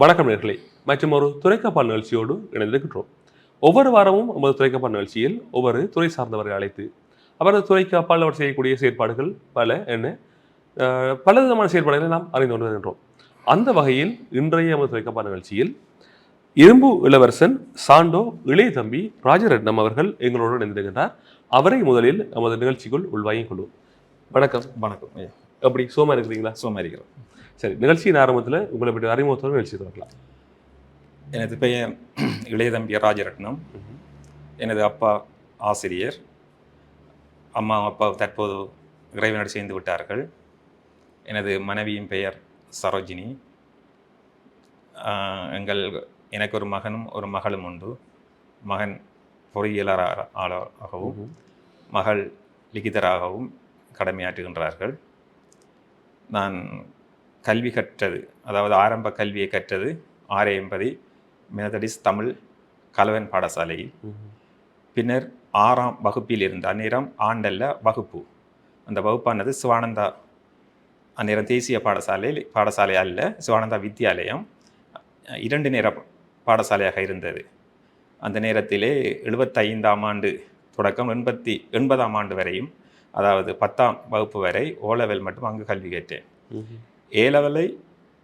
வணக்கம் நேர்களே. மற்றும் ஒரு துறைக்கப்பால் நிகழ்ச்சியோடு இணைந்திருக்கின்றோம். ஒவ்வொரு வாரமும் நமது துறைக்கப்பால் நிகழ்ச்சியில் ஒவ்வொரு துறை சார்ந்தவரை அழைத்து அவரது துறைக்கு அப்பால் அவர் செய்யக்கூடிய செயற்பாடுகள் பல என்ன பல விதமான செயற்பாடுகளை நாம் அறிந்து கொண்டு வருகின்றோம் அந்த வகையில் இன்றைய நமது துறைக்கப்பால் நிகழ்ச்சியில் இரும்பு இளவரசன் சாண்டோ இளைய தம்பி ராஜரட்னம் அவர்கள் எங்களோடு இணைந்திருக்கின்றார். அவரை முதலில் நமது நிகழ்ச்சிக்குள் உள்வாங்கிக் கொள்வோம். வணக்கம். வணக்கம் அப்படி சோமா இருக்கிறீங்களா? சோமாரிக்கிறோம் சரி நிகழ்ச்சியின் ஆரம்பத்தில் உங்களை பற்றி அறிமுகத்தோடு நிகழ்ச்சி தொடங்கலாம் எனது பெயர் இளையதம்பி ராஜரட்னம் எனது அப்பா ஆசிரியர். அம்மா அப்பா தற்போது இறைவனோடு சேர்ந்து விட்டார்கள். எனது மனைவியின் பெயர் சரோஜினி. எங்கள் எனக்கு ஒரு மகனும் ஒரு மகளும் உண்டு. மகன் பொறியியலாளராகவும் மகள் லிகிதராகவும் கடமையாற்றுகின்றார்கள். நான் கல்வி கற்றது அதாவது ஆரம்ப கல்வியை கற்றது ஆர் எண்பதி மெதடிஸ் தமிழ் கலவன் பாடசாலையில். பின்னர் ஆறாம் வகுப்பில் இருந்த அந்நேரம் ஆண்டல்ல வகுப்பு. அந்த வகுப்பானது சிவானந்தா அந்நேரம் தேசிய பாடசாலை பாடசாலை அல்ல சிவானந்தா வித்தியாலயம் இரண்டு நேர பாடசாலையாக இருந்தது. அந்த நேரத்திலே எழுபத்தைந்தாம் ஆண்டு தொடக்கம் எண்பத்தி எண்பதாம் ஆண்டு வரையும் அதாவது பத்தாம் வகுப்பு வரை ஓலவெல் மட்டும் அங்கு கல்வி கேட்டேன். ஏ லெவலை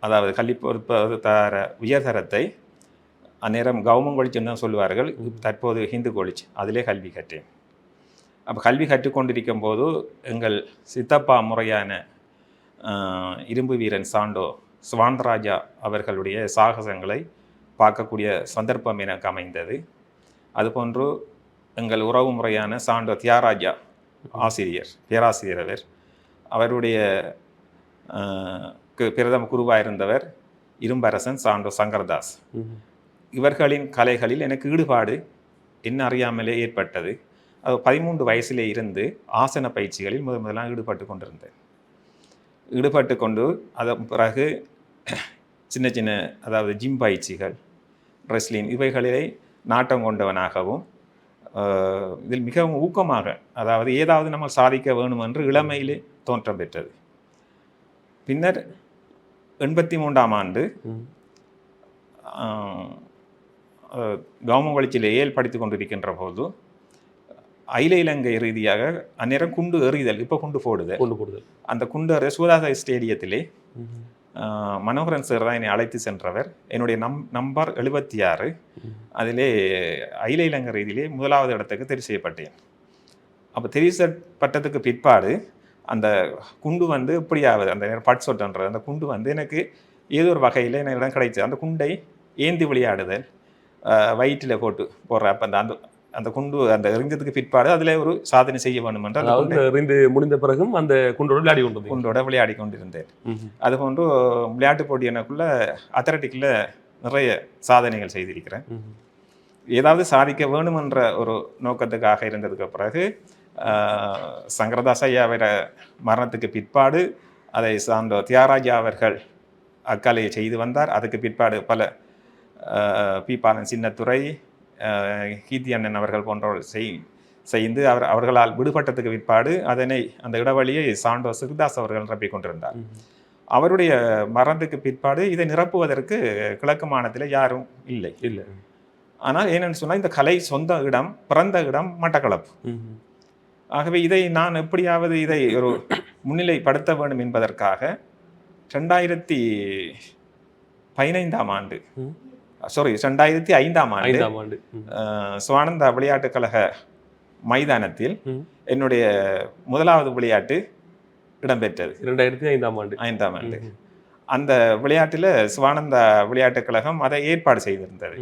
அதாவது கல்வி தர உயர்தரத்தை அந்நேரம் கௌமம் காலேஜ் தான் சொல்லுவார்கள். தற்போது ஹிந்து கொளிச்சு அதிலே கல்வி கற்றேன். அப்போ கல்வி கற்றுக்கொண்டிருக்கும் போது எங்கள் சித்தப்பா முறையான இரும்பு வீரன் சாண்டோ சுவாந்தராஜா அவர்களுடைய சாகசங்களை பார்க்கக்கூடிய சந்தர்ப்பம் எனக்கு அமைந்தது. அதுபோன்று எங்கள் உறவு முறையான சாண்டோ தியாராஜா ஆசிரியர் பேராசிரியர் அவர். அவருடைய பிரதம குருவாக இருந்தவர் இரும்பரசன் சாண்டோ சங்கர்தாஸ். இவர்களின் கலைகளில் எனக்கு ஈடுபாடு என்ன அறியாமலே ஏற்பட்டது. அது பதிமூன்று வயசிலே இருந்து ஆசன பயிற்சிகளில் முதல் முதலாக ஈடுபட்டு கொண்டிருந்தேன். ஈடுபட்டு கொண்டு அதன் பிறகு சின்ன சின்ன அதாவது ஜிம் பயிற்சிகள் ரெஸ்லிங் இவைகளிலே நாட்டம் கொண்டவனாகவும் இதில் மிகவும் ஊக்கமாக அதாவது ஏதாவது நம்ம சாதிக்க வேணும் என்று இளமையிலே தோற்றம் பெற்றது. பின்னர் எண்பத்தி மூன்றாம் ஆண்டு காலேஜில் ஏல் படித்து கொண்டிருக்கின்ற போது அகில இலங்கை ரீதியாக அந்நேரம் குண்டு எறிதல் இப்போ குண்டு போடுது கொண்டு போடுதல். அந்த குண்டு சுகதாச ஸ்டேடியத்திலே மனோகரன் சார் தான் என்னை அழைத்து சென்றவர். என்னுடைய நம் நம்பர் எழுபத்தி ஆறு. அதிலே அகில இலங்கை ரீதியிலே முதலாவது இடத்துக்கு தெரிவு செய்யப்பட்டேன். அப்போ தெரிவு செய்யப்பட்டதுக்கு பிற்பாடு அந்த குண்டு வந்து இப்படியாவது அந்த பட் சொட்டன்றது அந்த குண்டு வந்து எனக்கு ஏதோ ஒரு வகையில் என்னிடம் கிடைச்சது அந்த குண்டை ஏந்தி விளையாடுதல் வயிற்றில் போட்டு போடுற அப்போ அந்த அந்த அந்த குண்டு அந்த எறிஞ்சதுக்கு பிற்பாடு அதில் ஒரு சாதனை செய்ய வேண்டும் என்று அந்த முடிந்த பிறகும் அந்த குண்டோடு விளையாடி கொண்டு. குண்டோட விளையாடி கொண்டிருந்தேன் ம்ஹும். அதுபோன்று விளையாட்டு போட்டி எனக்குள்ள அத்லட்டிக்கில் நிறைய சாதனைகள் செய்திருக்கிறேன். ஏதாவது சாதிக்க வேணுமென்ற ஒரு நோக்கத்துக்காக இருந்ததுக்கு பிறகு சங்கரதாஸ் ஐயாவிட மரணத்துக்கு பிற்பாடு அதை சார்ந்த தியாகராஜா அவர்கள் அக்கலையை செய்து வந்தார். அதுக்கு பிற்பாடு பல பீப்பாளன் சின்னத்துறை கீர்த்தி அண்ணன் அவர்கள் போன்றவர்கள் செய் செய்து அவர் அவர்களால் விடுபட்டதுக்கு பிற்பாடு அதனை அந்த இடைவெளியை சாண்டோ சிறுதாஸ் அவர்கள் நிரப்பிக் கொண்டிருந்தார். அவருடைய மரணத்துக்கு பிற்பாடு இதை நிரப்புவதற்கு கிழக்கு மாநிலத்தில் யாரும் இல்லை. இல்ல. ஆனால் என்னன்னு சொன்னால் இந்த கலை சொந்த இடம் பிறந்த இடம் மட்டக்களப்பு. ஆகவே இதை நான் எப்படியாவது இதை ஒரு முன்னிலைப்படுத்த வேண்டும் என்பதற்காக ரெண்டாயிரத்தி பதினைந்தாம் ஆண்டு. சாரி ரெண்டாயிரத்தி ஐந்தாம் ஆண்டு சுவானந்தா விளையாட்டுக் கழக மைதானத்தில். என்னுடைய முதலாவது விளையாட்டு இடம்பெற்றது இரண்டாயிரத்தி ஐந்தாம் ஆண்டு ஐந்தாம் ஆண்டு. அந்த விளையாட்டில் சிவானந்தா விளையாட்டுக் கழகம் அதை ஏற்பாடு செய்திருந்தது.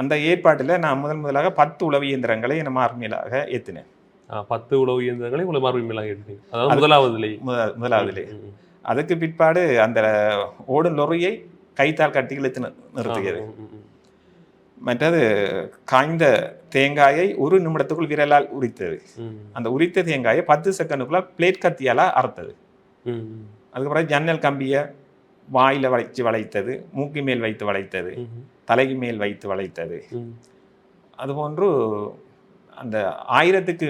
அந்த ஏற்பாட்டில் நான் முதல் முதலாக பத்து உளவு இயந்திரங்களை நம்ம ஆர்மியிலாக ஏற்றினேன் பத்து உழவு இயந்திரங்களை மறுபடியும் மேலாக எடுத்தீங்க அதாவது முதலாவதிலே ம், ம். அதுக்கு பிற்பாடு அந்த ஓடும் லொரியை கைத்தால் கட்டி இழுத்து நி- நிறுத்தியது ம், ம், ம். மற்றது காய்ந்த தேங்காயை ஒரு நிமிடத்துக்குள் விரலால் உரித்தது அந்த உரித்த தேங்காயை பத்து செகண்டுக்குள்ள பிளேட் கத்தியால அறுத்தது. அதுக்கப்புறம் ஜன்னல் கம்பியை வாயில வளைச்சு வளைத்தது மூக்கு மேல் வைத்து வளைத்தது. தலைக்கு மேல் வைத்து வளைத்தது. அதுபோன்று அந்த ஆயிரத்துக்கு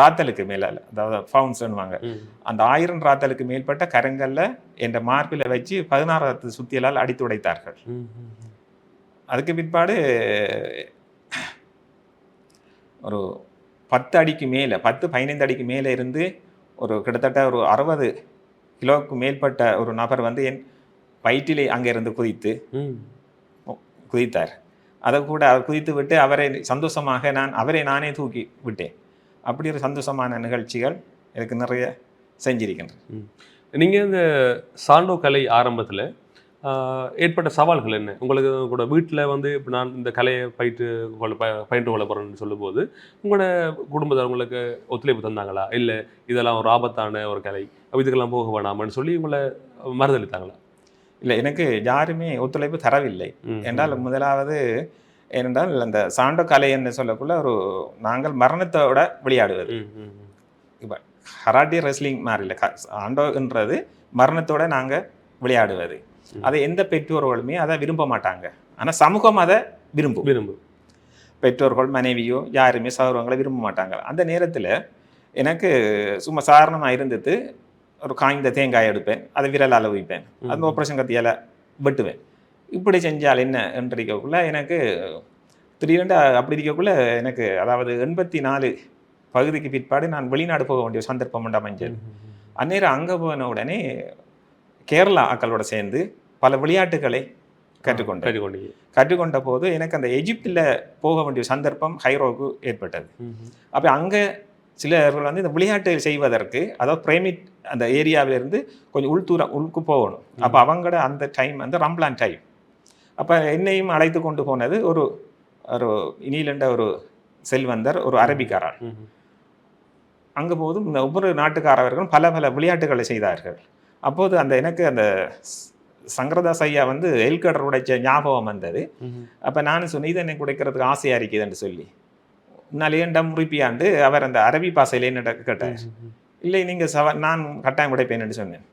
ராத்தலுக்கு மேல அதாவது ஃபவுன்ஸ்னுவாங்க. அந்த ஆயிரம் ராத்தலுக்கு மேற்பட்ட கரங்கல்ல என்ற மார்பில் வச்சு பதினாறாவது சுத்தியலால் அடித்து உடைத்தார்கள். அதுக்கு பிற்பாடு ஒரு பத்து அடிக்கு மேலே பத்து பதினைந்து அடிக்கு மேலே இருந்து ஒரு கிட்டத்தட்ட ஒரு அறுபது கிலோவுக்கு மேற்பட்ட ஒரு நபர் வந்து என் வயிற்றிலே அங்கே இருந்து குதித்து. குதித்தார் அதை கூட அவர் குதித்து விட்டு அவரை சந்தோஷமாக நான் அவரை நானே தூக்கி விட்டேன் அப்படி ஒரு சந்தோஷமான நிகழ்ச்சிகள் எனக்கு நிறைய செஞ்சிருக்கின்றன நீங்க இந்த சாண்டோ கலை ஆரம்பத்துல ஏற்பட்ட சவால்கள் என்ன? உங்களுக்கு கூட வீட்டில் வந்து இப்போ நான் இந்த கலையை பயிற்று கொள்ள ப- பயின்று கொள்ள போறேன்னு சொல்லும்போது உங்களோட குடும்பத்தார் உங்களுக்கு ஒத்துழைப்பு தந்தாங்களா? இல்லை இதெல்லாம் ஒரு ஆபத்தான ஒரு கலை இதுக்கெல்லாம் போக வேணாமான்னு சொல்லி உங்களை மறுதளித்தாங்களா? இல்லை எனக்கு யாருமே ஒத்துழைப்பு தரவில்லை. என்றால் முதலாவது ஏனென்றால் அந்த சாண்டோ கலை என்று சொல்லக்குள்ள ஒரு நாங்கள் மரணத்தோட விளையாடுவது. ம். ஹராட்டி ரெஸ்லிங் இல்லை சாண்டோன்றது மரணத்தோட நாங்கள் விளையாடுவது. அதை எந்த பெற்றோர்களுமே அதை விரும்ப மாட்டாங்க. ஆனால் சமூகம் அதை விரும்பும். விரும்பு பெற்றோர்கள் மனைவியோ யாருமே சௌரவங்களை விரும்ப மாட்டாங்க. அந்த நேரத்தில் எனக்கு சும்மா சாதாரணமாக இருந்தது ஒரு காய்ந்த தேங்காய் எடுப்பேன். அதை விரலால் வைப்பேன் அந்த. ஆப்ரேஷன் கத்தியால் வெட்டுவேன். இப்படி செஞ்சால் என்ன என்று இருக்கக்குள்ள எனக்கு திடீரென்று அப்படி இருக்கக்குள்ள எனக்கு அதாவது எண்பத்தி நாலு பகுதிக்கு பிற்பாடு நான் வெளிநாடு போக வேண்டிய சந்தர்ப்பம் உண்டு அமைஞ்சது. அந்நேரம் அங்கே போன உடனே கேரளா ஆக்களோட சேர்ந்து பல விளையாட்டுகளை கற்றுக்கொண்டேன். கற்றுக்கொண்ட போது எனக்கு அந்த எஜிப்தில் போக வேண்டிய சந்தர்ப்பம் ஹைரோக்கு ஏற்பட்டது. அப்போ அங்கே சிலர்கள் வந்து இந்த விளையாட்டு செய்வதற்கு அதாவது பிரேமிட் அந்த ஏரியாவில இருந்து கொஞ்சம் உள்தூரம் உள்க்கு போகணும். அப்போ அவங்களோட அந்த டைம் வந்து ரம்லான் டைம் அப்போ என்னையும் அழைத்து கொண்டு போனது ஒரு ஒரு இனிலண்ட ஒரு செல்வந்தர் ஒரு அரபிக்காரர். அங்கே போதும் இந்த ஒவ்வொரு நாட்டுக்காரர்களும் பல பல விளையாட்டுகளை செய்தார்கள். அப்போது அந்த எனக்கு அந்த சங்கரதாஸ் ஐயா வந்து எல்கடர் உடைச்ச ஞாபகம் வந்தது. அப்போ நானும் சொன்னேன் இதை எனக்கு உடைக்கிறதுக்கு ஆசையாக இருக்குதுன்னு சொல்லி. ஏன்டா முறிப்பியாண்டு? அவர் அந்த அரபி பாசையில் என்ன கேட்டார். இல்லை நீங்கள் சவ நான் கட்டாயம் உடைப்பேன்னு சொன்னேன்.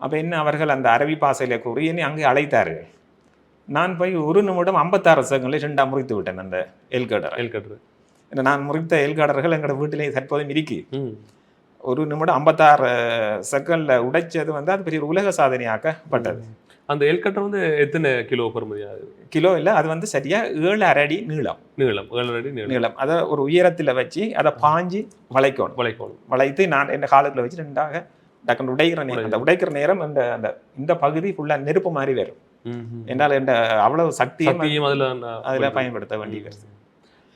அப்போ என்ன அவர்கள் அந்த அரபி பாசையில் கூறி என்னை அங்கே அழைத்தார்கள். நான் போய் ஒரு நிமிடம் ஐம்பத்தாறு செகண்டில் ரெண்டாக முறித்து விட்டேன் அந்த எல்கடரை. எல் கட்டுரு ஏன்னா நான் முறித்த எல்கடர்கள் எங்களோட வீட்டிலே தற்போதும் இருக்கு. ஒரு நிமிடம் ஐம்பத்தாறு செகண்டில் உடைச்சது வந்து அது பெரிய உலக சாதனையாக்கப்பட்டது அந்த எல் கட்டர் வந்து எத்தனை கிலோ பெறுமதியாக கிலோ இல்லை அது வந்து சரியா ஏழு அரை அடி நீளம். நீளம் ஏழு அடி நீளம். நீளம். அதை ஒரு உயரத்தில் வச்சு அதை பாஞ்சி வளைக்கணும். வளைக்கோணும். வளைத்து நான் என் காலத்தில் வச்சு ரெண்டாக டக்குன்னு உடைக்கிற நேரம் அந்த உடைக்கிற நேரம் அந்த அந்த இந்த பகுதி ஃபுல்லாக நெருப்பு மாதிரி வரும். என்னால் இந்த அவ்வளவு சக்தியும் அதுல அதில் பயன்படுத்த வேண்டி வருது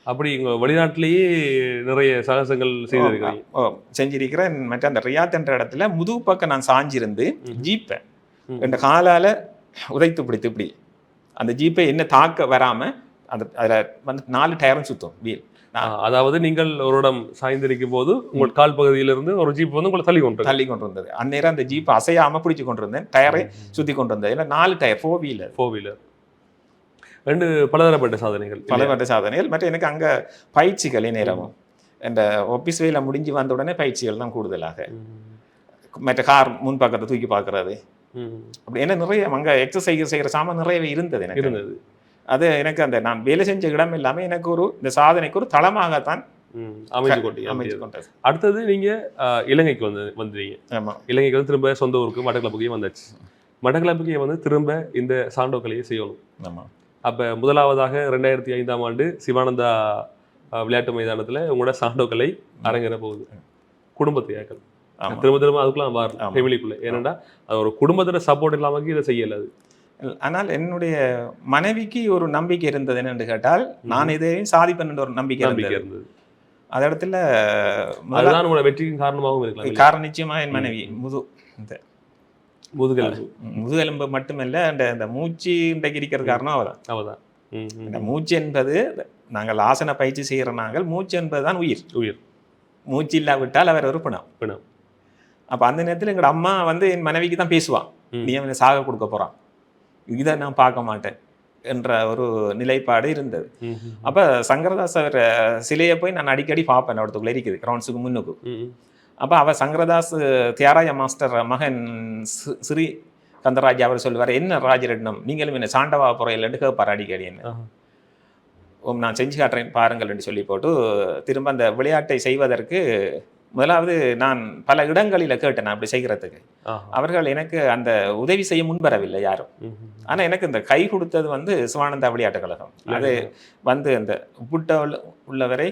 அப்படி இங்க வெளிநாட்டிலேயே நிறைய சாகசங்கள் செய்திருக்கிறீங்க. ஓ செஞ்சிருக்கிறேன். மற்ற அந்த ரியாத் என்ற இடத்துல முதுகு பக்கம் நான் சாஞ்சிருந்து ஜீப்பை ம். என் காலால உதைத்து பிடித்து இப்படி. அந்த ஜீப்பை என்ன தாக்க வராம அந்த அதுல வந்து நாலு டயரும் சுத்தும் வீல். அதாவது நீங்கள் ஒரு இடம் சாய்ந்திருக்கும் போது உங்கள் கால் பகுதியிலிருந்து ஒரு ஜீப் வந்து உங்களை தள்ளி கொண்டு தள்ளி கொண்டு வந்தது. அந்நேரம் அந்த ஜீப் அசையாம பிடிச்சு கொண்டு வந்தேன். டயரை சுத்தி கொண்டு வந்தது இல்லை நாலு tyre four wheeler four wheeler ரெண்டு பலதரப்பட்ட சாதனைகள். பலவற்ற சாதனைகள். மற்றும் எனக்கு அங்க பயிற்சிகள் நேரமும் இந்த ஆஃபீஸ் வேலை முடிஞ்சு வந்த உடனே பயிற்சிகள் தான் கூடுதலாக. மற்ற கார் முன் பக்கத்தை தூக்கி பார்க்கறது. அப்படி என்ன நிறைய அங்க எக்ஸசைஸ் செய்கிற சாமான் நிறையவே இருந்தது எனக்கு. இருந்தது. அது எனக்கு அந்த நான் வேலை செஞ்ச இடம் எல்லாமே எனக்கு ஒரு இந்த சாதனைக்கு ஒரு தளமாகத்தான் அமைச்சு. கொண்டது. அடுத்தது நீங்க இலங்கைக்கு வந்து வந்துட்டீங்க ஆமா. இலங்கைக்கு வந்து திரும்ப சொந்த ஊருக்கு மட்டக்களப்புக்கே வந்தாச்சு. மட்டக்களப்புக்கே வந்து திரும்ப இந்த சாண்டோ கலையை செய்யணும். ஆமா. அப்ப முதலாவதாக ரெண்டாயிரத்தி ஐந்தாம் ஆண்டு சிவானந்தா விளையாட்டு மைதானத்துல உங்களோட சாண்டோ கலை அரங்கேற போகுது. குடும்பத்தை ஏக்கல் திரும்ப திரும்ப அதுக்குள்ள. ஃபேமிலிக்குள்ள ஏன்னா அது ஒரு குடும்பத்தோட சப்போர்ட் இல்லாம இதை செய்யல அது. ஆனால் என்னுடைய மனைவிக்கு ஒரு நம்பிக்கை இருந்தது என்னன்னு கேட்டால் நான் இதையும் சாதிப்பேன் ஒரு நம்பிக்கை இருந்தது. அந்த இடத்துல அதுதான் உங்களோட வெற்றிக்கும் காரணமாகவும் இருக்கலாம்? காரணம் நிச்சயமா என் மனைவி முது இந்த முதுகெலும்பு. முதுகெலும்பு மட்டுமல்ல அந்த அந்த மூச்சு இன்றைக்கு இருக்கிற காரணம் அவதான் அவதான். இந்த மூச்சு என்பது நாங்கள் ஆசன பயிற்சி செய்கிற நாங்கள் மூச்சு என்பதுதான் உயிர். உயிர். மூச்சு இல்லாவிட்டால் அவர் ஒரு பிணம். பிணம். அப்ப அந்த நேரத்துல எங்களோட அம்மா வந்து என் மனைவிக்கு தான் பேசுவான். நீ அவனை சாக கொடுக்க போறான். இதை நான் பார்க்க மாட்டேன் என்ற ஒரு நிலைப்பாடு இருந்தது. அப்ப சங்கரதாஸ் அவர் சிலையை போய் நான் அடிக்கடி பார்ப்பேன் அவடத்துக்குள்ள இருக்குது கிரவுண்ட்ஸுக்கு முன்னுக்கு. அப்ப அவ சங்கரதாஸ் தியாராய மாஸ்டர் மகன் ஸ்ரீ கந்தராஜ் அவர் சொல்லுவார் என்ன ராஜரட்னம் நீங்களும் என்ன சாண்டவா புறையிலன்னு கேட்பார் அடிக்கடி என்ன. ஓம் நான் செஞ்சு காட்டுறேன் பாருங்கள் என்று சொல்லி போட்டு திரும்ப அந்த விளையாட்டை செய்வதற்கு முதலாவது நான் பல இடங்களில் கேட்டேன் நான் அப்படி செய்கிறதுக்கு. அவர்கள் எனக்கு அந்த உதவி செய்ய முன்வரவில்லை யாரும் ம், ம். ஆனா எனக்கு இந்த கை கொடுத்தது வந்து சிவானந்தா விளையாட்டு கழகம் அது வந்து அந்த புட்ட உள்ள- உள்ளவரை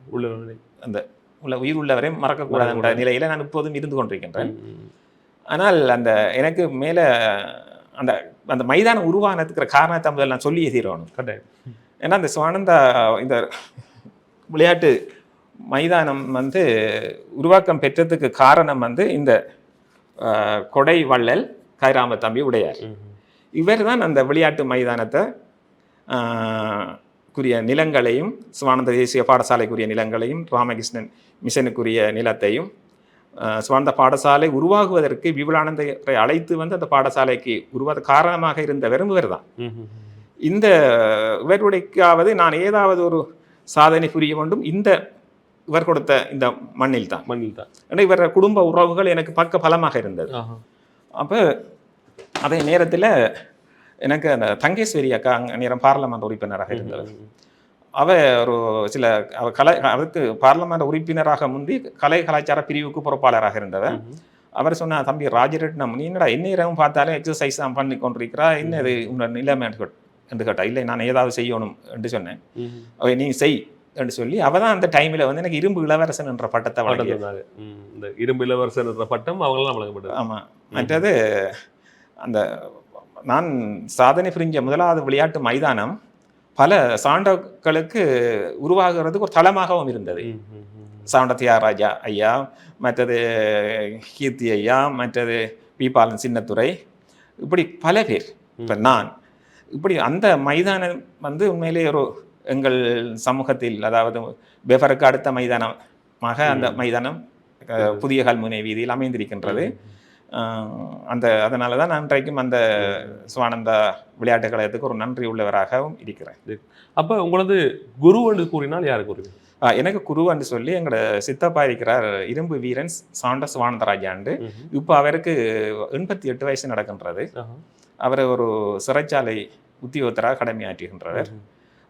உள்ளவர்களே. அந்த உள்ள உயிர் உள்ளவரை மறக்கக்கூடாது என்ற நிலையில நான் இப்போதும் இருந்து கொண்டிருக்கின்றேன். ஆனால் அந்த எனக்கு மேல அந்த அந்த மைதானம் உருவானதுக்கு காரணத்தை முதல்ல நான் சொல்லி தீரணும் கட்டாயம் ஏன்னா இந்த சுவானந்தா இந்த விளையாட்டு மைதானம் வந்து உருவாக்கம் பெற்றதுக்கு காரணம் வந்து இந்த கொடை வள்ளல் கைராம தம்பி உடையார். இவர் தான் அந்த விளையாட்டு மைதானத்தை குறிய நிலங்களையும் சிவானந்த தேசிய பாடசாலைக்குரிய நிலங்களையும் ராமகிருஷ்ணன் மிஷனுக்குரிய நிலத்தையும் சிவானந்த பாடசாலை உருவாகுவதற்கு விபுலானந்தரை அழைத்து வந்து அந்த பாடசாலைக்கு உருவாத காரணமாக இருந்தவரும் இவர் தான். இந்த இவருடைக்காவது நான் ஏதாவது ஒரு சாதனை புரிய வேண்டும் இந்த இவர் கொடுத்த இந்த மண்ணில் தான் மண்ணில் தான் ஏன்னா இவர் குடும்ப உறவுகள் எனக்கு பக்க பலமாக இருந்தது. அப்போ அதே நேரத்தில் எனக்கு அந்த தங்கேஸ்வரி அக்கா அங்க நேரம் பார்லமெண்ட் உறுப்பினராக ம். அவ ஒரு சில அவ கலை அவருக்கு பார்லமெண்ட் உறுப்பினராக முந்தி கலை கலாச்சார பிரிவுக்கு பொறுப்பாளராக இருந்தவர். அவர் சொன்னா தம்பி ராஜரட்னம் நீ என்னடா என்ன நேரம் பார்த்தாலும் எக்ஸசைஸ் தான் பண்ணி கொண்டிருக்கிறா? என்ன இது உன்னோட நிலைமை என்று கேட்- என்று கேட்டா இல்லை நான் ஏதாவது செய்யணும் என்று சொன்னேன். அவ நீ செய். என்று சொல்லி அவ தான் அந்த டைமில் வந்து எனக்கு இரும்பு இளவரசன் என்ற பட்டத்தை. ம். இந்த இரும்பு இளவரசர் என்ற பட்டம் அவங்களாம் வழங்கப்பட்டது ஆமா மற்றது அந்த நான் சாதனை புரிஞ்ச முதலாவது விளையாட்டு மைதானம் பல சாண்டக்களுக்கு உருவாகிறதுக்கு ஒரு தளமாகவும் இருந்தது. சாண்ட தியாகராஜா ஐயா மற்றது கீர்த்தி ஐயா மற்றது பீபாலன் சின்னத்துரை இப்படி பல பேர் இப்போ நான் இப்படி அந்த மைதானம் வந்து உண்மையிலே ஒரு எங்கள் சமூகத்தில் அதாவது பெஃபருக்கு அடுத்த மைதானமாக அந்த மைதானம் புதிய கல்முனை வீதியில் அமைந்திருக்கின்றது. அந்த அதனால தான் நான் இன்றைக்கும் அந்த சுவானந்தா விளையாட்டு கழகத்துக்கு ஒரு நன்றி உள்ளவராகவும் இருக்கிறேன். அப்ப உங்களது குரு என்று கூறினால் யாரு அஹ், எனக்கு குருவான்னு சொல்லி எங்களோட சித்தப்பா இருக்கிறார் இரும்பு வீரன் சாண்ட சுவானந்தராஜாண்டு. இப்போ அவருக்கு எண்பத்தி எட்டு வயசு நடக்கின்றது. அவர் ஒரு சிறைச்சாலை உத்தியோகத்தராக கடமையாற்றுகின்றவர்.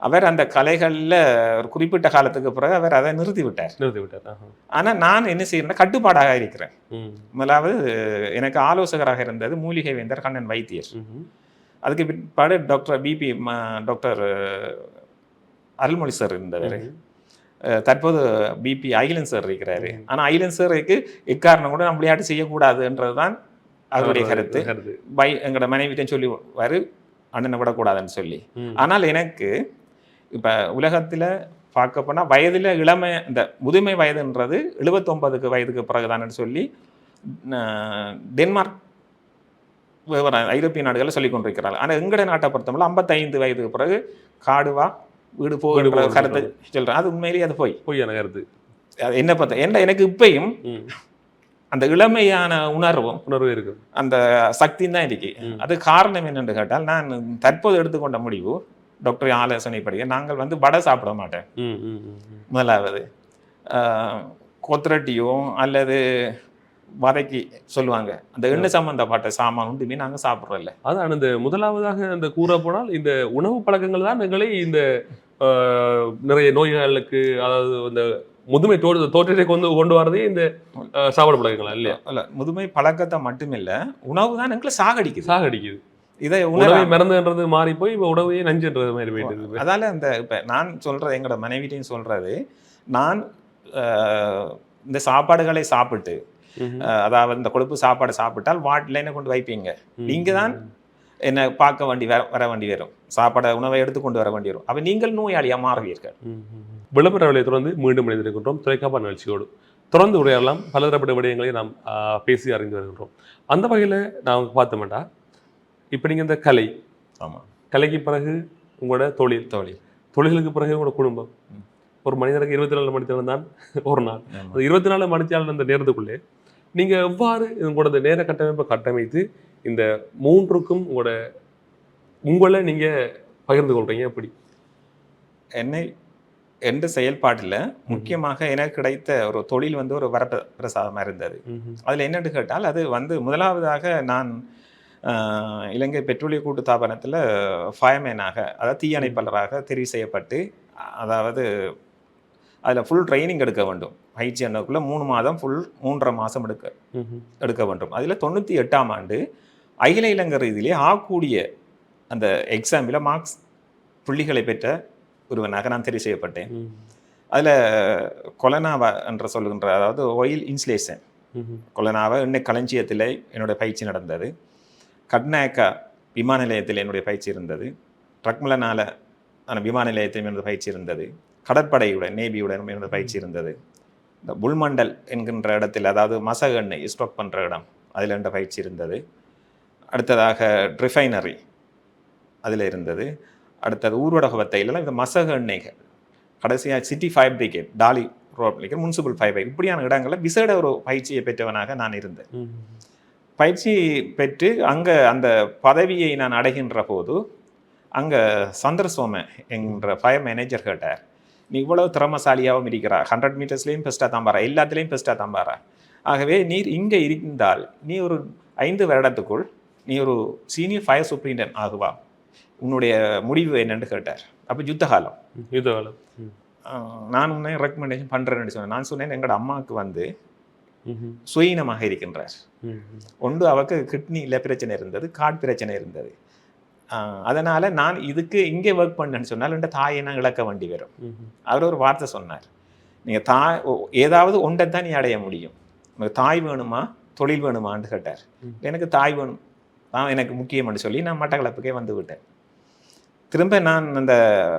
அவர் அந்த கலைகளில் ஒரு குறிப்பிட்ட காலத்துக்கு பிறகு அவர் அதை நிறுத்தி விட்டார் நிறுத்தி விட்டார் ஆஹா. ஆனால் நான் என்ன செய்யறேன்னா கட்டுப்பாடாக இருக்கிறேன். முதலாவது எனக்கு ஆலோசகராக இருந்தது மூலிகை வேந்தர் கண்ணன் வைத்தியர். அதுக்கு பிற்பாடு doctor PP doctor Arulmozhi sir இருந்தவர். தற்போது பிபி அகிலன் சார் இருக்கிறாரு. ஆனால் அகிலன் சாருக்கு எக்காரணம் கூட நம்ம விளையாட்டு செய்யக்கூடாதுன்றது தான் அவருடைய கருத்து. பை எங்களோட மனைவிட்டையும் சொல்லி வரு அண்ணனை விடக்கூடாதுன்னு சொல்லி. ஆனால் எனக்கு இப்போ உலகத்தில் பார்க்க போனால் வயதில் இளமை இந்த முதுமை வயதுன்றது எழுபத்தொன்பதுக்கு வயதுக்கு பிறகுதான்னு சொல்லி டென்மார்க் ஐரோப்பிய நாடுகளில் சொல்லி கொண்டிருக்கிறார்கள். ஆனால் எங்கட நாட்டை பொறுத்தவரை ஐம்பத்தைந்து வயதுக்கு பிறகு காடுவா வீடு போகிற போகணும்னு கருத்தை சொல்கிறேன் அது உண்மையிலேயே அது போய். பொய்யான கருத்து. அது என்ன பார்த்த என்ன எனக்கு இப்பயும். அந்த இளமையான உணர்வும் உணர்வு இருக்கு. அந்த சக்தியும் தான் இருக்கு. அது காரணம் என்னென்று கேட்டால் நான் தற்போது எடுத்துக்கொண்ட முடிவு டாக்டர் ஆலோசனைப்படி நாங்கள் வந்து வடை சாப்பிட மாட்டேன். முதலாவது கொத்தரட்டியோ அல்லது வதக்கி சொல்லுவாங்க. அந்த எண்ணெய் சம்பந்தப்பட்ட சாமான் ஒன்றுமே நாங்கள் சாப்பிட்றோம்ல அதான் இந்த முதலாவதாக அந்த கூற போனால் இந்த உணவு பழக்கங்கள் தான் எங்களை இந்த நிறைய நோய்களுக்கு அதாவது இந்த முதுமை தோ தோற்றத்தை கொண்டு கொண்டு வரதே இந்த சாப்பாடு பழக்கங்களா இல்லையா? இல்ல முதுமை பழக்கத்தை மட்டுமில்ல உணவு தான் எங்களை சாகடிக்குது. சாகடிக்குது. இதை உணவை மறந்துன்றது மாறி போய் இப்ப உணவையே நஞ்சுன்றது மாதிரி போயிட்டு அதால அந்த இப்ப நான் சொல்றது எங்களோட மனைவிட்டையும் சொல்றது நான் இந்த சாப்பாடுகளை சாப்பிட்டு அதாவது இந்த கொழுப்பு சாப்பாடு சாப்பிட்டால் வாட்டில் என்ன கொண்டு வைப்பீங்க. நீங்க தான் என்ன பார்க்க வேண்டி வர வர வேண்டி வரும். சாப்பாடை உணவை எடுத்துக்கொண்டு வர வேண்டி வரும். அப்ப நீங்கள் நோயாளியா மாறுவீர்கள். விளம்பர விலையை தொடர்ந்து மீண்டும் இணைந்திருக்கின்றோம். துறைக்காப்பா நிகழ்ச்சியோடு தொடர்ந்து உரையாடலாம் பலதரப்பட்ட விடயங்களை நாம் பேசி அறிந்து வருகின்றோம். அந்த வகையில் நான் பார்த்தோம்டா இப்போ நீங்கள் இந்த கலை. ஆமா. கலைக்கு பிறகு உங்களோட தொழில். தோழி தொழிலுக்கு பிறகு உங்களோட குடும்பம். ஒரு மனிதனுக்கு இருபத்தி நாலு மணித்தேரம் தான் ஒரு நாள். அந்த இருபத்தி நாலு மணித்தாள் அந்த நேரத்துக்குள்ளே நீங்க எவ்வாறு உங்களோட நேர கட்டமைப்பை கட்டமைத்து இந்த மூன்றுக்கும் உங்களோட உங்களை நீங்க பகிர்ந்து கொள்றீங்க? எப்படி? என்னை எந்த செயல்பாட்டில் முக்கியமாக எனக்கு கிடைத்த ஒரு தொழில் வந்து ஒரு வரப்பிரசாதமாக இருந்தது. அதில் என்னன்னு கேட்டால் அது வந்து முதலாவதாக நான் இலங்கை பெட்ரோலிய கூட்டு தாபனத்தில் ஃபயர்மேனாக அதாவது தீயணைப்பாளராக தெரிவு செய்யப்பட்டு அதாவது அதில் ஃபுல் ட்ரைனிங் எடுக்க வேண்டும் பயிற்சி அண்ணக்குள்ளே மூணு மாதம் ஃபுல் மூன்றரை மாதம் எடுக்க. எடுக்க வேண்டும் அதில் தொண்ணூற்றி எட்டாம் ஆண்டு அகில இலங்கை ரீதியிலே ஆகக்கூடிய அந்த எக்ஸாமில் மார்க்ஸ் புள்ளிகளை பெற்ற ஒருவனாக நான் தெரிவு செய்யப்பட்டேன். அதில் கொலனாவா என்று சொல்லுகின்ற அதாவது ஒயில் இன்சுலேஷன். கொலனாவா எண்ணெய் களஞ்சியத்தில் என்னுடைய பயிற்சி நடந்தது கட்நாயக்கா விமான நிலையத்தில் என்னுடைய பயிற்சி இருந்தது. ட்ரக்மலனால ஆன விமான நிலையத்தில் என்னுடைய பயிற்சி இருந்தது. கடற்படையுடன் நேவியுடன் என்னுடைய பயிற்சி இருந்தது. இந்த புல்மண்டல் என்கின்ற இடத்தில் அதாவது மசக எண்ணெய் ஸ்டாக் பண்ணுற இடம் அதில் என்ற பயிற்சி இருந்தது. அடுத்ததாக ரிஃபைனரி அதில் இருந்தது. அடுத்தது ஊர்வடக வத்தையிலலாம் இந்த மசக எண்ணெய்கள். கடைசியாக சிட்டி ஃபைவ் பிரிகேட் டாலி ரோப்ளிகர் முனிசிபல் ஃபைவ் இப்படியான இடங்களில் விசேட ஒரு பயிற்சியை பெற்றவனாக நான் இருந்தேன். பயிற்சி பெற்று அங்கே அந்த பதவியை நான் அடைகின்ற போது அங்கே சந்திரசோம என்கிற ஃபயர் மேனேஜர் கேட்டார் நீ இவ்வளவு திறமசாலியாகவும் இருக்கிறார் ஹண்ட்ரட் மீட்டர்ஸ்லேயும் பெஸ்ட்டாக தான் பாரா எல்லாத்துலேயும் பெஸ்ட்டாக தான் பாரா ஆகவே நீர் இங்கே இருந்தால் நீ ஒரு ஐந்து வருடத்துக்குள் நீ ஒரு சீனியர் ஃபயர் சூப்பரிண்டன் ஆகுவா உன்னுடைய முடிவு என்னன்னு கேட்டார் அப்போ யுத்த காலம் ம். யுத்த காலம் ம். ஆஹ் நான் உன்னை ரெக்கமெண்டேஷன் பண்ணுறேன்னு சொன்னேன் நான் சொன்னேன் எங்களோட அம்மாவுக்கு வந்து. சுயினமாக இருக்கின்றார் ஒன்று அவருக்கு கிட்னியில் பிரச்சனை இருந்தது காட் பிரச்சனை இருந்தது. ஆஹ் அதனால நான் இதுக்கு இங்கே ஒர்க் பண்ணேன்னு சொன்னால் என் தாயை நான் இழக்க வேண்டி வரும். அவர் ஒரு வார்த்தை சொன்னார். நீங்கள் தாய் ஏதாவது ஒன்றை தான் நீ அடைய முடியும். உனக்கு தாய் வேணுமா தொழில் வேணுமான்னு கேட்டார். எனக்கு தாய் வேணும். தான் எனக்கு முக்கியம்னு சொல்லி நான் மட்டக்களப்புக்கே வந்து விட்டேன். திரும்ப நான் அந்த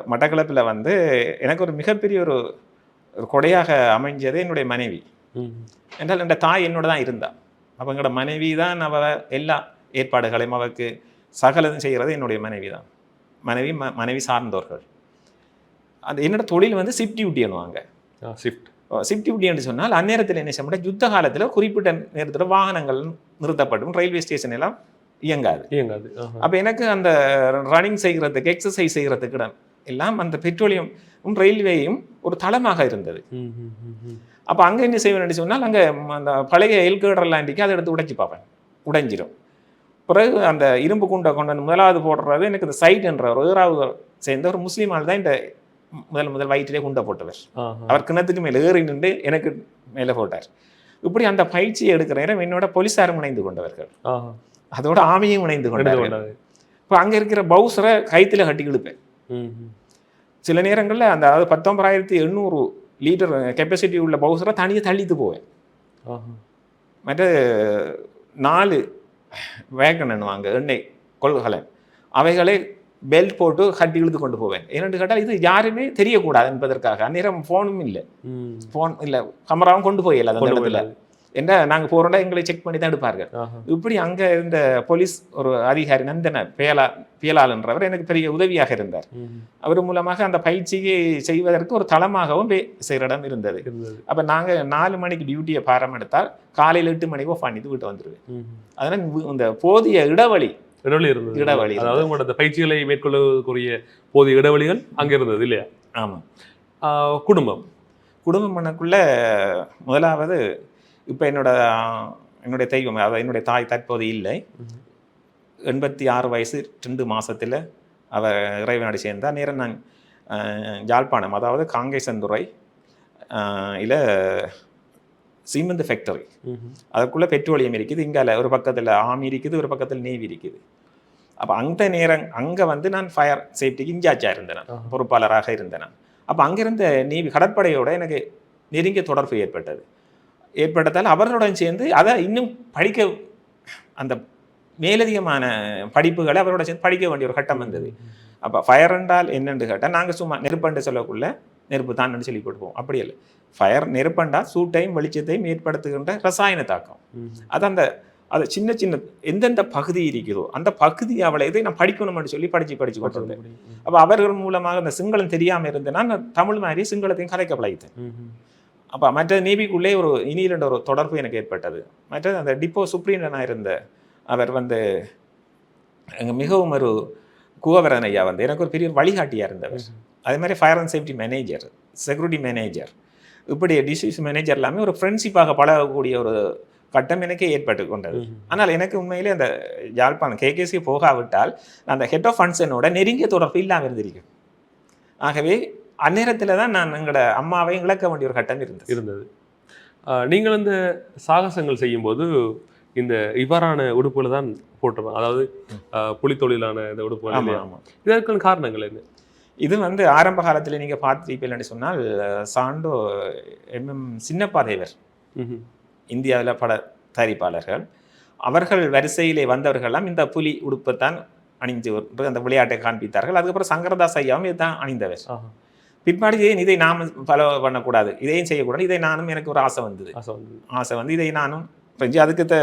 மட்டக்களப்பில் வந்து எனக்கு ஒரு மிகப்பெரிய ஒரு ஒரு கொடையாக அமைஞ்சது என்னுடைய மனைவி. என்றால் என் தாய் என்னோட தான் இருந்தா. அப்போ எங்களோட மனைவி தான் அவ எல்லா ஏற்பாடுகளையும் அவருக்கு சகலதும் செய்கிறது என்னுடைய மனைவி தான். மனைவி ம மனைவி சார்ந்தவர்கள் அந்த என்னோட தொழில் வந்து சிப் டியூட்டி என்னுவாங்க ஆ, ஷிஃப்ட் சிப் டியூட்டி என்று சொன்னால் அந்நேரத்தில் என்ன செய்ய முடியும்? யுத்த காலத்தில் குறிப்பிட்ட நேரத்தில் வாகனங்கள் நிறுத்தப்படும் ரயில்வே ஸ்டேஷன் எல்லாம் இயங்காது. இயங்காது. அப்போ எனக்கு அந்த ரன்னிங் செய்கிறதுக்கு எக்ஸசைஸ் செய்கிறதுக்கு எல்லாம் அந்த பெட்ரோலியம் ரயில்வேயும் ஒரு தளமாக இருந்தது. அப்போ அங்கே என்ன செய்வேன் சொன்னால் அங்கே அந்த பழைய எல்கேடர் லேண்டிக்கு அதை எடுத்து உடைச்சு பார்ப்பேன் உடைஞ்சிரும் பிறகு அந்த இரும்பு குண்டை கொண்டு வந்து முதலாவது போடுறது எனக்கு இந்த சைட் என்ற ஒரு ஏறாவது சேர்ந்த ஒரு முஸ்லீம் ஆள் தான் இந்த முதல் முதல் வயிற்றிலே குண்டை போட்டவர். அவர் கிணத்துக்கு மேலே ஏறி நின்று எனக்கு மேலே போட்டார் இப்படி அந்த பயிற்சியை எடுக்கிற நேரம் என்னோட போலீஸாரும் இணைந்து கொண்டவர்கள். அதோட ஆமையும் இணைந்து கொண்டார்கள் கொண்டாரு. இப்போ அங்கே இருக்கிற பவுசரை கைத்தில் கட்டி இழுப்பேன் ம்ஹும். சில நேரங்களில் அந்த அதாவது பத்தொன்பதாயிரத்தி எண்ணூறு லிட்டர் கெப்பாசிட்டி உள்ள பவுசரை தனியாக தள்ளித்து போவேன். மற்ற நாலு வேகனன்னுவாங்க எண்ணெய் கொள்கலன் அவைகளை பெல்ட் போட்டு கட்டி இழுத்து கொண்டு போவேன் ஏன்னு கேட்டால் இது யாருமே தெரியக்கூடாது என்பதற்காக அந்நேரம் ஃபோனும் இல்லை. ஃபோன் இல்லை கேமராவும் கொண்டு போயிடல அந்த இடத்துல. என்ன நாங்கள் போகிறோம்னா எங்களை செக் பண்ணி தான் எடுப்பார்கள். இப்படி அங்கே இருந்த போலீஸ் ஒரு அதிகாரி நந்தன பேலா பியலாளன்றவர் எனக்கு பெரிய உதவியாக இருந்தார். அவர் மூலமாக அந்த பயிற்சியை செய்வதற்கு ஒரு தளமாகவும் செய்கிற இடம் இருந்தது. அப்போ நாங்கள் நாலு மணிக்கு டியூட்டியை பாரம் எடுத்தால் காலையில் எட்டு மணிக்கு ஆஃப் பண்ணிட்டு வீட்டு வந்துடுவேன். அதனால் இந்த போதிய இடைவெளி இடைவெளி இருந்தது. இடைவெளி அதாவது உங்களோட அந்த பயிற்சிகளை மேற்கொள்வதற்குரிய போதிய இடைவெளிகள் அங்க இருந்தது இல்லையா? ஆமாம் குடும்பம். குடும்பம் பண்ணக்குள்ள முதலாவது இப்போ என்னோட என்னுடைய தெய்வம் அதாவது என்னுடைய தாய் தற்போது இல்லை. எண்பத்தி ஆறு வயசு ரெண்டு மாசத்துல அவ இறைவனோடு சேர்ந்தா நேரம் நான் யாழ்ப்பாணம் அதாவது காங்கேசந்துறை இல்லை சீமெந்து ஃபேக்டரி. அதுக்குள்ளே பெட்ரோலியம் இருக்குது இங்கால ஒரு பக்கத்தில் ஆமி இருக்குது ஒரு பக்கத்தில் நேவி இருக்குது அப்போ அந்த நேரம் அங்கே வந்து நான் ஃபயர் சேஃப்டிக்கு இன்சார்ஜாக இருந்தேன் நான். பொறுப்பாளராக இருந்தேன் நான் அப்போ அங்கிருந்த நேவி கடற்படையோட எனக்கு நெருங்கிய தொடர்பு ஏற்பட்டது ஏற்பட்டதால் அவர்களுடன் சேர்ந்து அதை இன்னும் படிக்க அந்த மேலதிகமான படிப்புகளை அவரோட சேர்ந்து படிக்க வேண்டிய ஒரு கட்டம் வந்தது. அப்போ ஃபயர் என்றால் என்னன்னு கேட்டால் நாங்கள் சும்மா நெருப்பண்டு சொல்லக்குள்ள நெருப்பு தான் சொல்லி கொடுப்போம். அப்படி இல்லை. ஃபயர் நெருப்பண்டா சூட்டையும் வெளிச்சத்தையும் ஏற்படுத்துகின்ற ரசாயன தாக்கம். அது அந்த அது சின்ன சின்ன எந்தெந்த பகுதி இருக்குதோ அந்த பகுதி அவளை இதை நான் படிக்கணும்னு சொல்லி படிச்சு படிச்சு கொண்டிருந்தேன். ம். அப்போ அவர்கள் மூலமாக அந்த சிங்களம் தெரியாமல் இருந்தேன்னா நான் தமிழ் மாதிரி சிங்களத்தையும் கதைக்க பழகித்தேன். அப்போ மற்ற நேவிக்குள்ளே ஒரு இனியிரண்ட ஒரு தொடர்பு எனக்கு ஏற்பட்டது. மற்றது அந்த டிப்போ சுப்ரீண்டனாக இருந்த அவர் வந்து எங்க மிகவும் ஒரு குகவரன் ஐயா வந்து எனக்கு ஒரு பெரிய ஒரு வழிகாட்டியாக இருந்தவர் அதே மாதிரி fire and safety manager security manager இப்படி டிஸ்ட்ரிக்ட் மேனேஜர் எல்லாமே ஒரு ஃப்ரெண்ட்ஷிப்பாக பழகக்கூடிய ஒரு கட்டம் எனக்கே ஏற்பட்டு கொண்டது. ஆனால் எனக்கு உண்மையிலே அந்த யாழ்ப்பாணம் கேகேசி போகாவிட்டால் அந்த ஹெட் ஆஃப் ஃபண்ட்ஸனோட நெருங்கிய தொடர்பு இல்லாமல் இருந்திருக்கும். ஆகவே அந்நேரத்தில் தான் நான் எங்களோட அம்மாவை இழக்க வேண்டிய ஒரு கட்டம் இருந்தது. இருந்தது. நீங்கள் இந்த சாகசங்கள் செய்யும்போது இந்த இவ்வாறான உடுப்புகளை தான் போட்டிருப்பாங்க. அதாவது புலித்தொழிலான இந்த உடுப்புகள் இதற்கான காரணங்கள் என்ன? இது வந்து ஆரம்ப காலத்தில் நீங்க பார்த்திருப்பீங்கன்னு சொன்னால் சாண்டோ எம்எம் சின்னப்பாதேவர் ம்ஹும். இந்தியாவில் பல தயாரிப்பாளர்கள். அவர்கள் வரிசையிலே வந்தவர்கள்லாம் இந்த புலி உடுப்பைத்தான் அணிந்து வந்து அந்த விளையாட்டை காண்பித்தார்கள். அதுக்கப்புறம் சங்கரதாஸ் ஐயாவும் இதுதான் அணிந்தவர். பிற்பாடு இதை நாம ஃபாலோ பண்ணக்கூடாது? இதையும் செய்யக்கூடாது. இதை நானும் எனக்கு ஒரு ஆசை வந்தது. ஆசை வந்து இதை நானும் செஞ்சு அதுக்கு த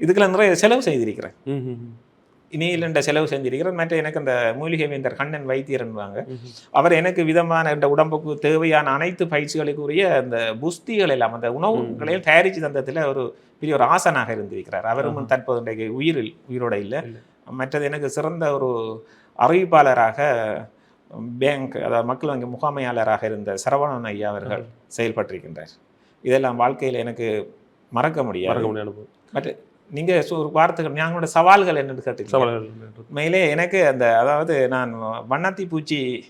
இதுக்குள்ள நிறைய செலவு செய்திருக்கிறேன். இனியிலண்ட செலவு செஞ்சிருக்கிறேன். மற்ற எனக்கு அந்த மூலிகை வேந்தர் கண்ணன் வைத்தியர்ன்பாங்க ம்ஹும். அவர் எனக்கு விதமான இந்த உடம்புக்கு தேவையான அனைத்து பயிற்சிகளுக்குரிய அந்த புஸ்திகள் எல்லாம் அந்த உணவுகளையும் தயாரித்து தந்ததுல ஒரு பெரிய ஒரு ஆசனாக இருந்திருக்கிறார். அவரும். தற்போது இன்றைக்கு உயிரில் உயிரோட இல்ல. மற்றது எனக்கு சிறந்த ஒரு அறிவிப்பாளராக பேங்க் அதாவது மக்கள் வங்கி முகாமையாளராக இருந்த சரவணன் ஐயா அவர்கள் செயல்பட்டிருக்கின்றார். இதெல்லாம் வாழ்க்கையில் எனக்கு மறக்க முடியாது. மறக்க முடியாத அனுபவம். மற்ற நீங்க சொ- ஒரு வார்த்தைகள் ஞாங்களோட சவால்கள் என்னன்னு கேட்டீங்க. உண்மையிலே எனக்கு அந்த அதாவது நான் வண்ணாத்தி பூச்சி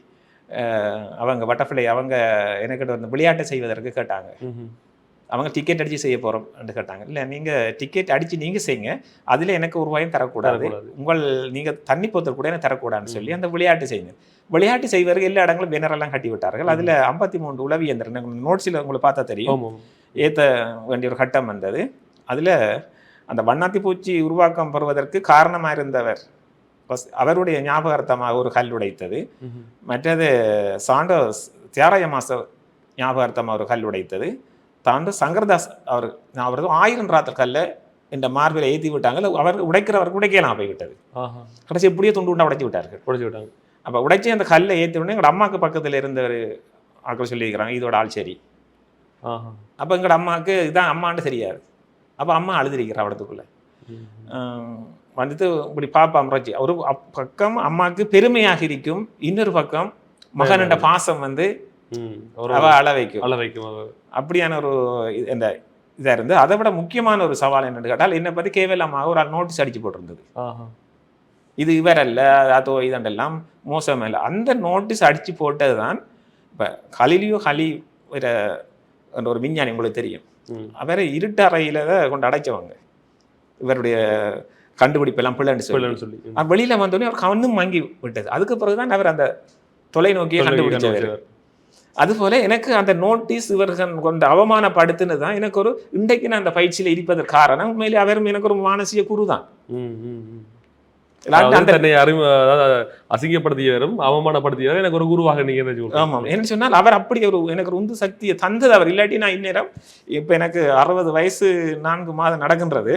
அவங்க பட்டர்ஃப்ளை அவங்க எனக்கிட்ட வந்து விளையாட்டை செய்வதற்கு கேட்டாங்க. அவங்க டிக்கெட் அடிச்சு செய்ய போறோம் கேட்டாங்க. இல்லை நீங்க டிக்கெட் அடிச்சு நீங்க செய்யுங்க. அதுல எனக்கு ஒரு ரூபாயும் தரக்கூடாது. உங்கள் நீங்க தண்ணி போத்தல் கூட எனக்கு தரக்கூடாதுன்னு சொல்லி அந்த விளையாட்டு செய்யுங்க. விளையாட்டு செய்வதற்கு எல்லா இடங்களும் எல்லாம் கட்டி விட்டார்கள் அதுல ஐம்பத்தி மூன்று உளவி எந்திரம் நோட்ஸில் உங்களை பார்த்தா தெரியும். ஏத்த வேண்டிய ஒரு கட்டம் வந்தது. அதுல அந்த வண்ணாத்தி பூச்சி உருவாக்கம் பெறுவதற்கு காரணமா இருந்தவர். அவருடைய ஞாபகார்த்தமாக ஒரு கல் உடைத்தது. மற்றது சாண்டோஸ் தியாராய மாச ஞாபகார்த்தமாக ஒரு கல் உடைத்தது. தாண்டு சங்கர்தாஸ் அவர் அவரது ஆயிரம் ராத்திர கல்லை இந்த மார்பில் ஏற்றி விட்டாங்க. அவர் உடைக்கிறவருக்கு உடைக்கலாம் போய்விட்டது. கடைசி இப்படியே துண்டு உண்டா உடைச்சி விட்டார்கள். உடைச்சு விட்டாங்க. அப்போ உடைச்சி அந்த கல்லை ஏற்றி உடனே எங்களோட அம்மாவுக்கு பக்கத்தில் இருந்தவர் ஆக்கள் சொல்லியிருக்கிறாங்க இதோட ஆள் சரி. அப்போ எங்களோட அம்மாவுக்கு இதான் அம்மான்னு தெரியாது அப்போ அம்மா அழுதுருக்கிறா அவடத்துக்குள்ள ம்ஹும். வந்துட்டு இப்படி பாப்பா முறைச்சி ஒரு பக்கம் அம்மாவுக்கு பெருமையாக இருக்கும் இன்னொரு பக்கம் மகனோட பாசம் வந்து அவ அள வைக்கும் அள வைக்கும் அவ. அப்படியான ஒரு இந்த இதா இருந்து அதை விட முக்கியமான ஒரு சவால் என்னன்னு கேட்டால் என்னை பற்றி கேவலமாக ஒரு நோட்டீஸ் அடிச்சு போட்டிருந்தது. இது இவர் அல்ல அதோ இதெல்லாம் மோசம் இல்லை அந்த நோட்டீஸ் அடிச்சு போட்டது தான் இப்போ கலிலியோ ஹலி ஒரு ஒரு விஞ்ஞானி உங்களுக்கு தெரியும். அவரை இருட்டு அறையில தான் கொண்டு அடைச்சவங்க. இவருடைய கண்டுபிடிப்பெல்லாம் பிள்ளைன்னு சொல்லி. சொல்லி. வெளியில வந்தோடனே அவர் கவனம் வாங்கி விட்டது. அதுக்கு பிறகுதான் அவர் அந்த தொலைநோக்கியை கண்டுபிடிச்சவர். அதுபோல எனக்கு அந்த நோட்டீஸ் இவர்கள் கொண்டு அவமானப்படுத்துன்னு தான் எனக்கு ஒரு இன்றைக்கு நான் அந்த பயிற்சியில் இருப்பதற்கு காரணம். உண்மையிலே அவரும் எனக்கு ஒரு மானசீக குரு தான் அசிங்கப்படுத்தியவரும் அவமானப்படுத்தியவரும் எனக்கு ஒரு குருவாக நீங்க? ஆமாம். என்ன சொன்னால் அவர் அப்படி ஒரு எனக்கு ஒரு உந்து சக்தியை தந்தது அவர். இல்லாட்டி நான் இந்நேரம் இப்போ எனக்கு அறுபது வயசு நான்கு மாதம் நடக்கின்றது.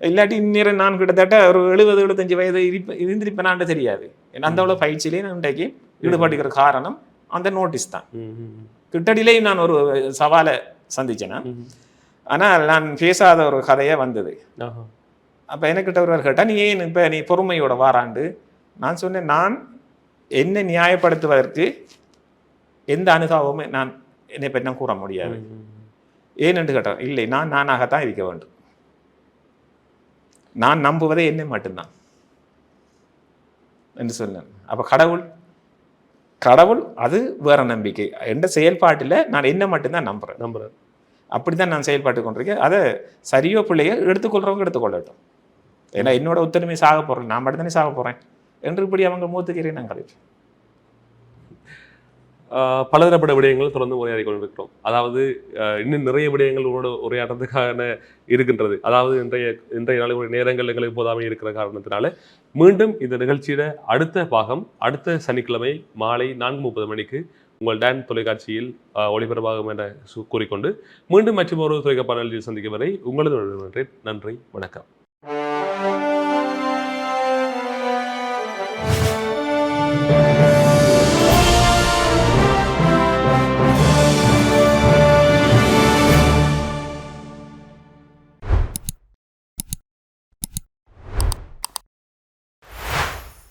இல்லாட்டி இந்நேரம் நான் கிட்டத்தட்ட ஒரு எழுபது எழுபத்தஞ்சு வயது இருப்ப இருந்திருப்பேனான்னு தெரியாது. அந்த அவ்வளோ பயிற்சியிலே நான் இன்றைக்கு ஈடுபட்டுக்கிற காரணம் அந்த நோட்டீஸ் தான். கிட்டடியிலேயும் நான் ஒரு சவாலை சந்திச்சேனா ம். ஆனால் நான் பேசாத ஒரு கதையே வந்தது. அப்போ எனக்கிட்ட ஒருவர் கேட்டால் நீ ஏன் இப்போ நீ பொறுமையோட வாராண்டு? நான் சொன்னேன் நான் என்னை நியாயப்படுத்துவதற்கு எந்த அனுதாபமும் நான் என்னை பற்றி நான் கூற முடியாது. ம், ம். ஏன் என்று கேட்டான் இல்லை நான் நானாகத்தான் இருக்க வேண்டும். நான் நம்புவதே என்னை மட்டும்தான். என்று சொன்னேன். அப்போ கடவுள் கடவுள் அது வேற நம்பிக்கை. எந்த செயல்பாட்டில் நான் என்ன மட்டும்தான் நம்புறேன். நம்புறேன் அப்படிதான் நான் செயல்பட்டு கொண்டிருக்கேன். அதை சரியோ பிள்ளையோ எடுத்துக்கொள்றவங்க எடுத்துக்கொள்ளட்டும். ஏன்னா என்னோட ஒத்துழைமை சாக போகிறேன் நான் மட்டும் தானே சாக போகிறேன் என்று இப்படி அவங்க மூத்துக்கிறேன் நான் கழிப்பேன் ஆஹ் பலதரப்பட்ட விடயங்கள் தொடர்ந்து உரையாடி கொண்டிருக்கிறோம். அதாவது இன்னும் நிறைய விடயங்கள் உங்களோட உரையாடுறதுக்கான இருக்கின்றது. அதாவது இன்றைய இன்றைய நாளுடைய நேரங்கள் எங்களுக்கு போதாமல் இருக்கிற காரணத்தினால மீண்டும் இந்த நிகழ்ச்சியோட அடுத்த பாகம் அடுத்த சனிக்கிழமை மாலை நான்கு முப்பது மணிக்கு உங்கள் டான் தொலைக்காட்சியில் ஒளிபரப்பாகும் என கூறிக்கொண்டு மீண்டும் மற்றும் ஒரு தொலைக்காப்பாளர்கள் சந்திக்கும் வரை உங்களது நன்றி வணக்கம்.